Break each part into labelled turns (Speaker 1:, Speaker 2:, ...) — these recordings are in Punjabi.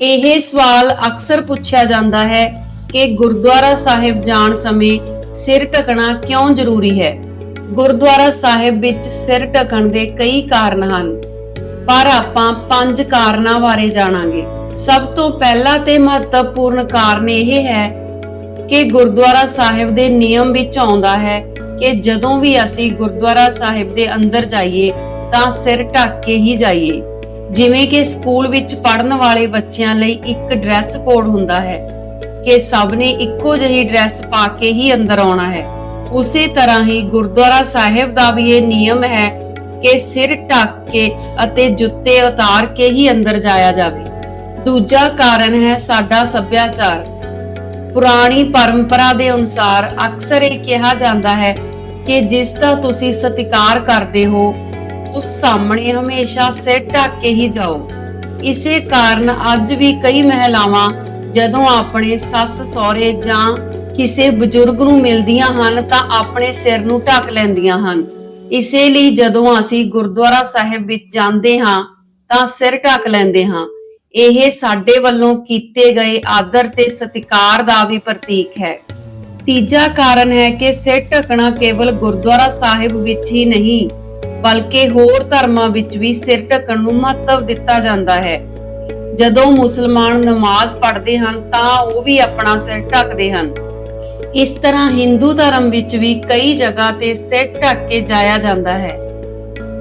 Speaker 1: ਇਹ ਸਵਾਲ ਅਕਸਰ ਪੁੱਛਿਆ ਜਾਂਦਾ ਹੈ ਕਿ ਗੁਰਦੁਆਰਾ ਸਾਹਿਬ ਜਾਣ ਸਮੇਂ ਸਿਰ ਢਕਣਾ ਕਿਉਂ ਜ਼ਰੂਰੀ ਹੈ? ਗੁਰਦੁਆਰਾ ਸਾਹਿਬ ਵਿੱਚ ਸਿਰ ਢਕਣ ਦੇ ਕਈ ਕਾਰਨ ਹਨ, ਪਰ ਆਪਾਂ ਪੰਜ ਕਾਰਨਾਂ ਬਾਰੇ ਜਾਣਾਂਗੇ। ਸਭ ਤੋਂ ਪਹਿਲਾ ਤੇ ਮਹੱਤਵਪੂਰਨ ਕਾਰਨ ਇਹ ਹੈ ਕਿ ਗੁਰਦੁਆਰਾ ਸਾਹਿਬ ਦੇ ਨਿਯਮ ਵਿੱਚ ਆਉਂਦਾ ਹੈ ਕਿ ਜਦੋਂ ਵੀ ਅਸੀਂ ਗੁਰਦੁਆਰਾ ਸਾਹਿਬ ਦੇ ਅੰਦਰ ਜਾਈਏ, ਤਾਂ ਸਿਰ ਢੱਕ ਕੇ ਹੀ ਜਾਈਏ। ਜਿਵੇਂ ਕਿ ਸਕੂਲ ਵਿੱਚ ਪੜ੍ਹਨ ਵਾਲੇ ਬੱਚਿਆਂ ਲਈ ਇੱਕ ਡਰੈਸ ਕੋਡ ਹੁੰਦਾ ਹੈ ਕਿ ਸਭ ਨੇ ਇੱਕੋ ਜਿਹੀ ਡਰੈਸ ਪਾ ਕੇ ਹੀ ਅੰਦਰ ਆਉਣਾ ਹੈ। ਉਸੇ ਤਰ੍ਹਾਂ ਹੀ ਗੁਰਦੁਆਰਾ ਸਾਹਿਬ ਦਾ ਵੀ ਇਹ ਨਿਯਮ ਹੈ ਕਿ ਸਿਰ ਢੱਕ ਕੇ ਅਤੇ ਜੁੱਤੇ ਉਤਾਰ ਕੇ ਹੀ ਅੰਦਰ ਜਾਇਆ ਜਾਵੇ। ਦੂਜਾ ਕਾਰਨ ਹੈ ਸਾਡਾ ਸੱਭਿਆਚਾਰ। ਪੁਰਾਣੀ ਪਰੰਪਰਾ ਦੇ ਅਨੁਸਾਰ ਅਕਸਰ ਇਹ ਕਿਹਾ ਜਾਂਦਾ ਹੈ ਕਿ ਜਿਸ ਦਾ ਤੁਸੀਂ ਸਤਿਕਾਰ ਕਰਦੇ ਹੋ ਉਸ ਸਾਹਮਣੇ ਹਮੇਸ਼ਾ ਸਿਰ ਢੱਕ ਕੇ ਹੀ ਜਾਓ। ਇਸੇ ਕਾਰਨ ਅੱਜ ਵੀ ਕਈ ਮਹਿਲਾਵਾਂ ਜਦੋਂ ਆਪਣੇ ਸੱਸ, ਸਹੁਰੇ ਜਾਂ ਕਿਸੇ ਬਜ਼ੁਰਗ ਨੂੰ ਮਿਲਦੀਆਂ ਹਨ ਤਾਂ ਆਪਣੇ ਸਿਰ ਨੂੰ ਢੱਕ ਲੈਂਦੀਆਂ ਹਨ। ਇਸੇ ਲਈ ਜਦੋਂ ਅਸੀਂ ਗੁਰਦੁਆਰਾ ਸਾਹਿਬ ਵਿੱਚ ਜਾਂਦੇ ਹਾਂ ਤਾਂ ਸਿਰ ਢੱਕ ਲੈਂਦੇ ਹਾਂ। ਇਹ ਸਾਡੇ ਵੱਲੋਂ ਕੀਤੇ ਗਏ ਆਦਰ ਤੇ ਸਤਿਕਾਰ ਦਾ ਵੀ ਪ੍ਰਤੀਕ ਹੈ। ਤੀਜਾ ਕਾਰਨ ਹੈ ਕਿ ਸਿਰ ਢੱਕਣਾ ਕੇਵਲ ਗੁਰਦੁਆਰਾ ਸਾਹਿਬ ਵਿੱਚ ਹੀ ਨਹੀਂ ਬਲਕਿ ਹੋਰ ਧਰਮਾਂ ਵਿੱਚ ਵੀ ਸਿਰ ਢੱਕਣ ਨੂੰ ਮਹੱਤਵ ਦਿੱਤਾ ਜਾਂਦਾ ਹੈ। ਜਦੋਂ ਮੁਸਲਮਾਨ ਨਮਾਜ਼ ਪੜ੍ਹਦੇ ਹਨ, ਤਾਂ ਉਹ ਵੀ ਆਪਣਾ ਸਿਰ ਢੱਕਦੇ ਹਨ। ਇਸ ਤਰ੍ਹਾਂ ਹਿੰਦੂ ਧਰਮ ਵਿੱਚ ਵੀ ਕਈ ਜਗ੍ਹਾ ਤੇ ਸਿਰ ਢੱਕ ਕੇ ਜਾਇਆ ਜਾਂਦਾ ਹੈ।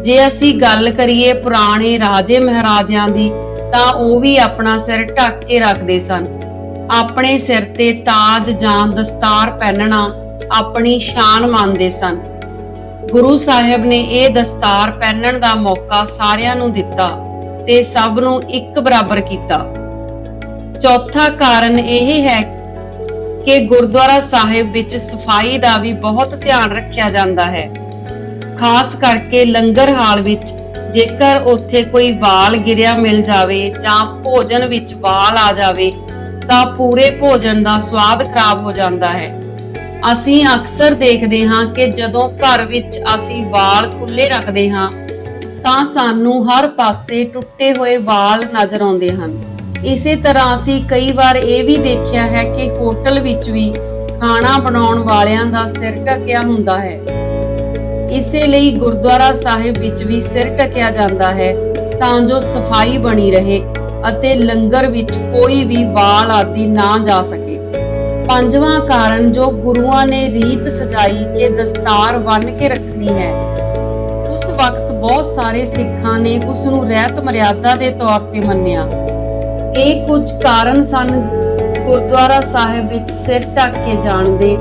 Speaker 1: ਜੇ ਅਸੀਂ ਗੱਲ ਕਰੀਏ ਪੁਰਾਣੇ ਰਾਜੇ ਮਹਾਰਾਜਿਆਂ ਦੀ, ਤਾਂ ਉਹ ਵੀ ਆਪਣਾ ਸਿਰ ਢੱਕ ਕੇ ਰੱਖਦੇ ਸਨ। ਆਪਣੇ ਸਿਰ ਤੇ ਤਾਜ ਜਾਂ ਦਸਤਾਰ ਪਹਿਨਣਾ ਆਪਣੀ ਸ਼ਾਨ ਮੰਨਦੇ ਸਨ। ਗੁਰੂ ਸਾਹਿਬ ਨੇ ਇਹ ਦਸਤਾਰ ਪਹਿਨਣ ਦਾ ਮੌਕਾ ਸਾਰਿਆਂ ਨੂੰ ਦਿੱਤਾ ਤੇ ਸਭ ਨੂੰ ਇੱਕ ਬਰਾਬਰ ਕੀਤਾ। ਚੌਥਾ ਕਾਰਨ ਇਹ ਹੈ ਕਿ ਗੁਰਦੁਆਰਾ ਸਾਹਿਬ ਵਿੱਚ ਸਫ਼ਾਈ ਦਾ ਵੀ ਬਹੁਤ ਧਿਆਨ ਰੱਖਿਆ ਜਾਂਦਾ ਹੈ। ਖਾਸ ਕਰਕੇ ਲੰਗਰ ਹਾਲ ਵਿੱਚ ਜੇਕਰ ਉੱਥੇ ਕੋਈ ਵਾਲ ਗਿਰਿਆ ਮਿਲ ਜਾਵੇ ਜਾਂ ਭੋਜਨ ਵਿੱਚ ਵਾਲ ਆ ਜਾਵੇ ਤਾਂ ਪੂਰੇ ਭੋਜਨ ਦਾ ਸਵਾਦ ਖਰਾਬ ਹੋ ਜਾਂਦਾ ਹੈ। ਅਸੀਂ ਅਕਸਰ ਦੇਖਦੇ ਹਾਂ ਕਿ ਜਦੋਂ ਘਰ ਵਿੱਚ ਅਸੀਂ ਵਾਲ ਖੁੱਲੇ ਰੱਖਦੇ ਹਾਂ, ਤਾਂ ਸਾਨੂੰ ਹਰ ਪਾਸੇ ਟੁੱਟੇ ਹੋਏ ਵਾਲ ਨਜ਼ਰ ਆਉਂਦੇ ਹਨ। ਇਸੇ ਤਰ੍ਹਾਂ ਅਸੀਂ ਕਈ ਵਾਰ ਇਹ ਵੀ ਦੇਖਿਆ ਹੈ ਕਿ ਹੋਟਲ ਵਿੱਚ ਵੀ ਖਾਣਾ ਬਣਾਉਣ ਵਾਲਿਆਂ ਦਾ ਸਿਰ ਢੱਕਿਆ ਹੁੰਦਾ ਹੈ। ਇਸੇ ਲਈ ਗੁਰਦੁਆਰਾ ਸਾਹਿਬ ਵਿੱਚ ਵੀ ਸਿਰ ਢੱਕਿਆ ਜਾਂਦਾ ਹੈ ਤਾਂ ਜੋ ਸਫ਼ਾਈ ਬਣੀ ਰਹੇ ਅਤੇ ਲੰਗਰ ਵਿੱਚ ਕੋਈ ਵੀ ਵਾਲ ਆਦਿ ਨਾ ਜਾ ਸਕੇ। ਪੰਜਵਾਂ ਕਾਰਨ ਜੋ ਗੁਰੂਆਂ ਨੇ ਰੀਤ ਸਜਾਈ ਕਿ ਦਸਤਾਰ ਬੰਨ ਕੇ ਰੱਖਣੀ ਹੈ। ਉਸ ਵਕਤ ਬਹੁਤ ਸਾਰੇ ਸਿੱਖਾਂ ਨੇ ਉਸ ਨੂੰ ਰਹਿਤ ਮਰਿਆਦਾ ਦੇ ਤੌਰ ਤੇ ਮੰਨਿਆ। ਇਹ ਕੁਝ ਕਾਰਨ ਸਨ ਗੁਰਦੁਆਰਾ ਸਾਹਿਬ ਵਿੱਚ ਸਿਰ ਢੱਕ ਕੇ ਜਾਣ ਦੇ,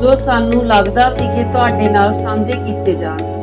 Speaker 1: ਜੋ ਸਾਨੂੰ ਲੱਗਦਾ ਸੀ ਕਿ ਤੁਹਾਡੇ ਨਾਲ ਸਾਂਝੇ ਕੀਤੇ ਜਾਣ।